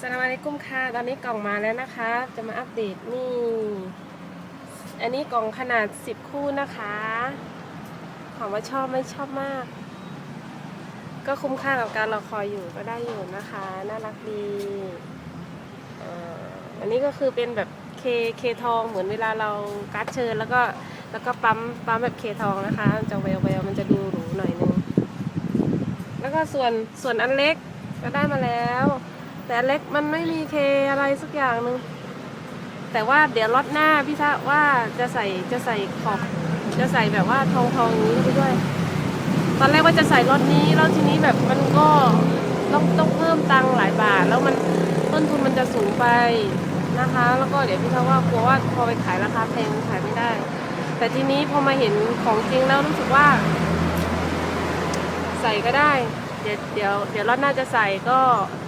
สลามอะลัยกุมค่ะ ตอนนี้กล่องมาแล้วนะคะ จะมาอัปเดตนี่ อันนี้กล่องขนาด 10 คู่นะคะถามว่าชอบไม่ชอบมาก ก็คุ้มค่ากับการรอคอยอยู่ก็ได้อยู่นะคะ น่ารักดีอันนี้ก็คือเป็นแบบเคเคทองเหมือนเวลาเราการ์ดเชิญแล้วก็แล้วก็ปั๊มปั๊มแบบเคทองนะคะจะแววแววมันจะดูหรูหน่อยนึง แล้วก็ส่วนส่วนอันเล็กก็ได้มาแล้ว แต่เล็กมันไม่มีเคอะไรสักอย่างหนึงแต่ว่าเดี๋ยวล็อตหน้าพี่ทะว่าจะใส่จะใส่ขอบ จะใส่แบบว่าทองทองอย่างนี้ไปด้วย ตอนแรกว่าจะใส่ล็อตนี้แล้วทีนี้แบบมันก็ต้องต้องเพิ่มตังค์หลายบาท แล้วมันต้นทุนมันจะสูงไปนะคะ แล้วก็เดี๋ยวพี่ทะว่ากลัวว่าพอไปขายราคาแพงขายไม่ได้ แต่ทีนี้พอมาเห็นของจริงแล้วรู้สึกว่า ใส่ก็ได้ เดี๋ยวเดี๋ยวเดี๋ยวรอบหน้าจะใส่ก็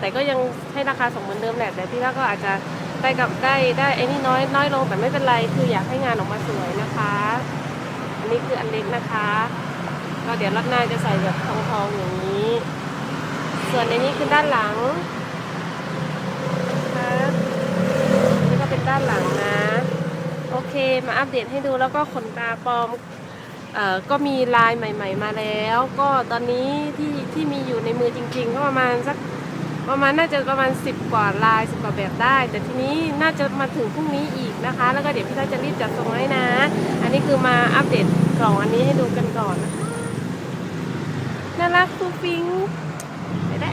แต่ก็ยังให้ราคาสมเหมือนเดิมแหละแต่พี่ว่าก็อาจจะได้กับได้ได้ไอ้นี่น้อยน้อยลงแต่ไม่เป็นไรคืออยากให้งานออกมาสวยนะคะอันนี้คืออันเล็กนะคะก็เดี๋ยวรอบหน้าจะใส่แบบทองทองอย่างนี้ ส่วนในนี้คือด้านหลังนะคะนี่ก็เป็นด้านหลังนะ โอเคมาอัปเดตให้ดูแล้วก็ขนตาปลอม เอ่อก็มีลายใหม่ ๆ มาแล้ว ก็ตอนนี้ที่ที่มีอยู่ในมือจริง ๆ ก็ประมาณสักประมาณน่าจะประมาณ 10 กว่าลาย10กว่าแบบได้ แต่ทีนี้น่าจะมาถึงพรุ่งนี้อีกนะคะ แล้วก็เดี๋ยวพี่ตาจะรีบจัดส่งให้นะ อันนี้คือมาอัปเดตกล่องอันนี้ให้ดูกันก่อนนะคะน่ารักฟูฟิงไปได้